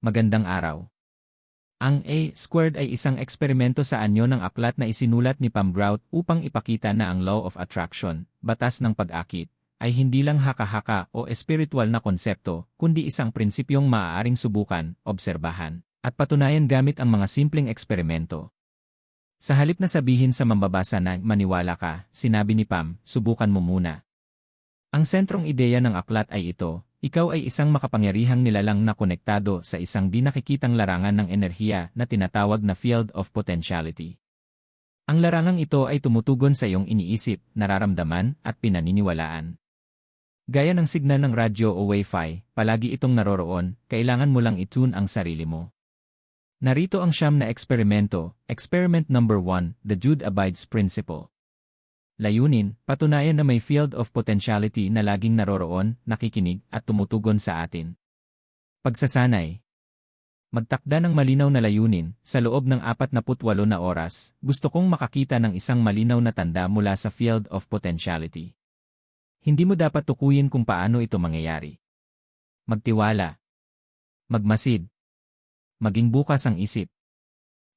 Magandang araw. Ang A squared ay isang eksperimento sa anyo ng aklat na isinulat ni Pam Grout upang ipakita na ang law of attraction, batas ng pag-akit, ay hindi lang haka-haka o espiritual na konsepto, kundi isang prinsipyong maaaring subukan, obserbahan, at patunayan gamit ang mga simpleng eksperimento. Sa halip na sabihin sa mambabasa na maniwala ka, sinabi ni Pam, subukan mo muna. Ang sentrong ideya ng aklat ay ito, ikaw ay isang makapangyarihang nilalang na konektado sa isang di nakikitang larangan ng enerhiya na tinatawag na field of potentiality. Ang larangang ito ay tumutugon sa iyong iniisip, nararamdaman, at pinaniniwalaan. Gaya ng signal ng radyo o wifi, palagi itong naroroon, kailangan mo lang itune ang sarili mo. Narito ang siyam na eksperimento, experiment number 1, the Jude Abides Principle. Layunin, patunayan na may field of potentiality na laging naroroon, nakikinig, at tumutugon sa atin. Pagsasanay. Magtakda ng malinaw na layunin, sa loob ng 48 na oras, gusto kong makakita ng isang malinaw na tanda mula sa field of potentiality. Hindi mo dapat tukuyin kung paano ito mangyayari. Magtiwala. Magmasid. Maging bukas ang isip.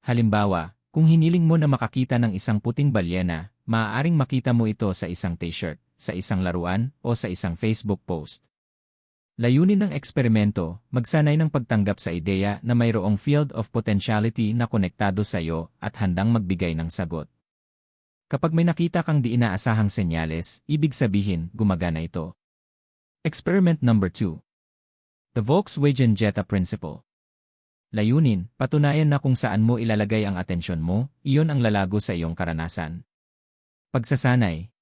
Halimbawa, kung hiniling mo na makakita ng isang puting balyena, maaaring makita mo ito sa isang t-shirt, sa isang laruan, o sa isang Facebook post. Layunin ng eksperimento, magsanay ng pagtanggap sa ideya na mayroong field of potentiality na konektado sa iyo at handang magbigay ng sagot. Kapag may nakita kang di inaasahang senyales, ibig sabihin, gumagana ito. Experiment number 2. The Volkswagen Jetta Principle Layunin, patunayan na kung saan mo ilalagay ang atensyon mo, iyon ang lalago sa iyong karanasan. Pagsasanay.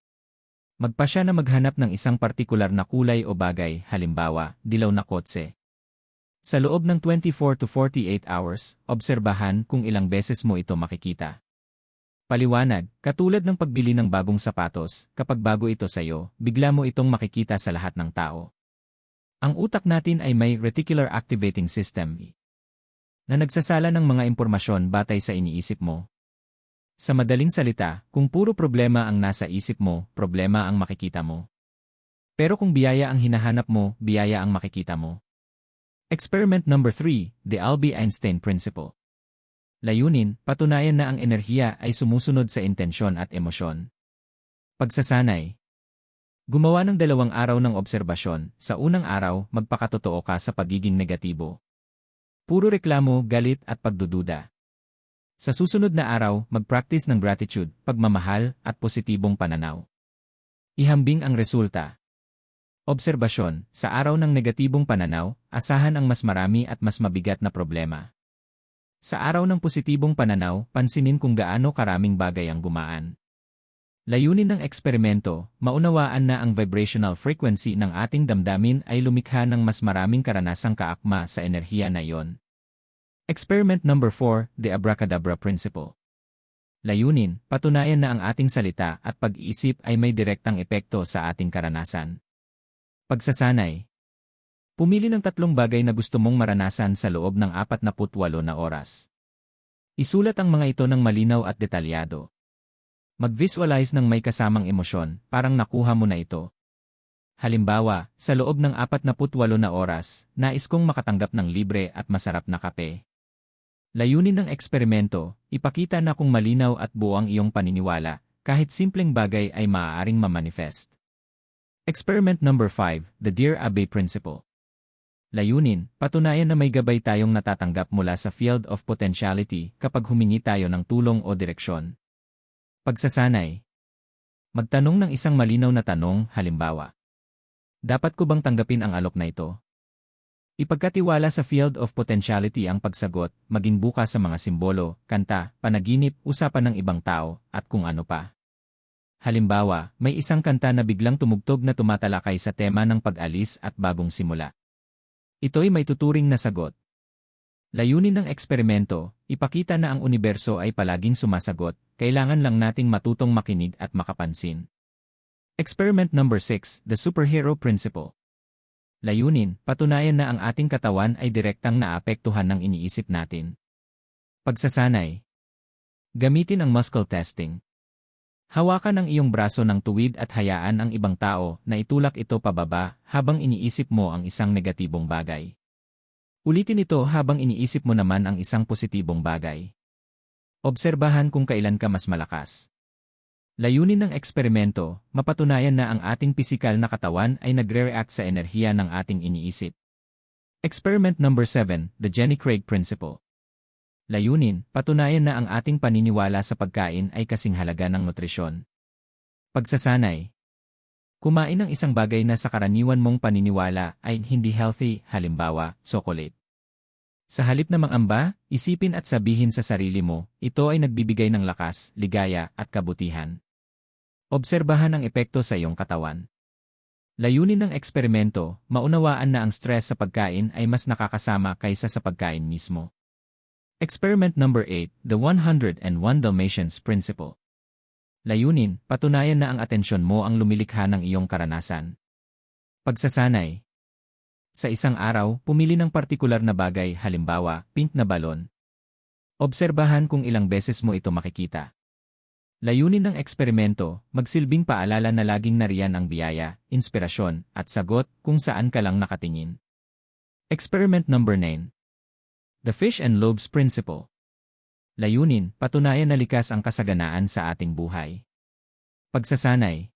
Magpasya na maghanap ng isang partikular na kulay o bagay, halimbawa, dilaw na kotse. Sa loob ng 24 to 48 hours, obserbahan kung ilang beses mo ito makikita. Paliwanag, katulad ng pagbili ng bagong sapatos, kapag bago ito sa iyo, bigla mo itong makikita sa lahat ng tao. Ang utak natin ay may reticular activating system, na nagsasala ng mga impormasyon batay sa iniisip mo. Sa madaling salita, kung puro problema ang nasa isip mo, problema ang makikita mo. Pero kung biyaya ang hinahanap mo, biyaya ang makikita mo. Experiment number 3, the Albie Einstein Principle. Layunin, patunayan na ang enerhiya ay sumusunod sa intensyon at emosyon. Pagsasanay. Gumawa ng dalawang araw ng obserbasyon, sa unang araw, magpakatotoo ka sa pagiging negatibo. Puro reklamo, galit at pagdududa. Sa susunod na araw, mag-practice ng gratitude, pagmamahal, at positibong pananaw. Ihambing ang resulta. Obserbasyon, sa araw ng negatibong pananaw, asahan ang mas marami at mas mabigat na problema. Sa araw ng positibong pananaw, pansinin kung gaano karaming bagay ang gumaan. Layunin ng eksperimento, maunawaan na ang vibrational frequency ng ating damdamin ay lumikha ng mas maraming karanasang kaakma sa enerhiya na iyon. Experiment number 4, the Abracadabra Principle. Layunin, patunayan na ang ating salita at pag-iisip ay may direktang epekto sa ating karanasan. Pagsasanay. Pumili ng tatlong bagay na gusto mong maranasan sa loob ng 48 na oras. Isulat ang mga ito ng malinaw at detalyado. Mag-visualize ng may kasamang emosyon, parang nakuha mo na ito. Halimbawa, sa loob ng 48 na oras, nais kong makatanggap ng libre at masarap na kape. Layunin ng eksperimento, ipakita na kung malinaw at buo ang iyong paniniwala, kahit simpleng bagay ay maaaring mamanifest. Experiment number 5, the Dear Abbe Principle. Layunin, patunayan na may gabay tayong natatanggap mula sa field of potentiality kapag humingi tayo ng tulong o direksyon. Pagsasanay. Magtanong ng isang malinaw na tanong, halimbawa. Dapat ko bang tanggapin ang alok na ito? Ipagkatiwala sa field of potentiality ang pagsagot, maging bukas sa mga simbolo, kanta, panaginip, usapan ng ibang tao, at kung ano pa. Halimbawa, may isang kanta na biglang tumugtog na tumatalakay sa tema ng pag-alis at bagong simula. Ito'y may tuturing na sagot. Layunin ng eksperimento, ipakita na ang universo ay palaging sumasagot, kailangan lang nating matutong makinig at makapansin. Experiment number 6, The Superhero Principle. Layunin, patunayan na ang ating katawan ay direktang naapektuhan ng iniisip natin. Pagsasanay. Gamitin ang muscle testing. Hawakan ang iyong braso ng tuwid at hayaan ang ibang tao na itulak ito pababa habang iniisip mo ang isang negatibong bagay. Ulitin ito habang iniisip mo naman ang isang positibong bagay. Obserbahan kung kailan ka mas malakas. Layunin ng eksperimento, mapatunayan na ang ating pisikal na katawan ay nagre-react sa enerhiya ng ating iniisip. Experiment number 7, the Jenny Craig Principle. Layunin, patunayan na ang ating paniniwala sa pagkain ay kasing halaga ng nutrisyon. Pagsasanay. Kumain ng isang bagay na sa karaniwan mong paniniwala ay hindi healthy, halimbawa, chocolate. Sa halip na mangamba, isipin at sabihin sa sarili mo, ito ay nagbibigay ng lakas, ligaya, at kabutihan. Obserbahan ang epekto sa iyong katawan. Layunin ng eksperimento, maunawaan na ang stress sa pagkain ay mas nakakasama kaysa sa pagkain mismo. Experiment number 8, the 101 Dalmatians Principle. Layunin, patunayan na ang atensyon mo ang lumilikha ng iyong karanasan. Pagsasanay. Sa isang araw, pumili ng partikular na bagay, halimbawa, pink na balon. Obserbahan kung ilang beses mo ito makikita. Layunin ng eksperimento, magsilbing paalala na laging nariyan ang biyaya, inspirasyon, at sagot kung saan ka lang nakatingin. Experiment number 9. The Fish and Lobes Principle Layunin, patunayan na likas ang kasaganaan sa ating buhay. Pagsasanay.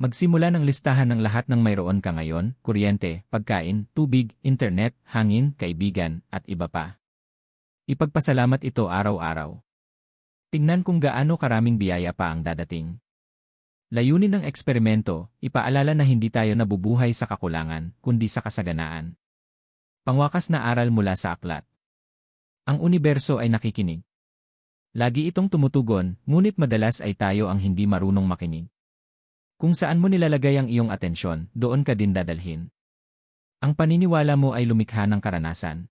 Magsimula ng listahan ng lahat ng mayroon ka ngayon, kuryente, pagkain, tubig, internet, hangin, kaibigan, at iba pa. Ipagpasalamat ito araw-araw. Tingnan kung gaano karaming biyaya pa ang dadating. Layunin ng eksperimento, ipaalala na hindi tayo nabubuhay sa kakulangan, kundi sa kasaganaan. Pangwakas na aral mula sa aklat. Ang universo ay nakikinig. Lagi itong tumutugon, ngunit madalas ay tayo ang hindi marunong makinig. Kung saan mo nilalagay ang iyong atensyon, doon ka din dadalhin. Ang paniniwala mo ay lumikha ng karanasan.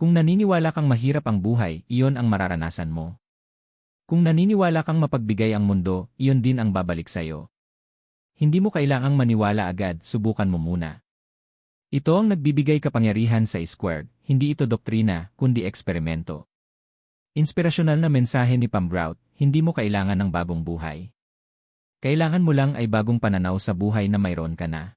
Kung naniniwala kang mahirap ang buhay, iyon ang mararanasan mo. Kung naniniwala kang mapagbigay ang mundo, iyon din ang babalik sa'yo. Hindi mo kailangang maniwala agad, subukan mo muna. Ito ang nagbibigay kapangyarihan sa Squared, hindi ito doktrina, kundi eksperimento. Inspirasyonal na mensahe ni Pam Grout, hindi mo kailangan ng bagong buhay. Kailangan mo lang ay bagong pananaw sa buhay na mayroon ka na.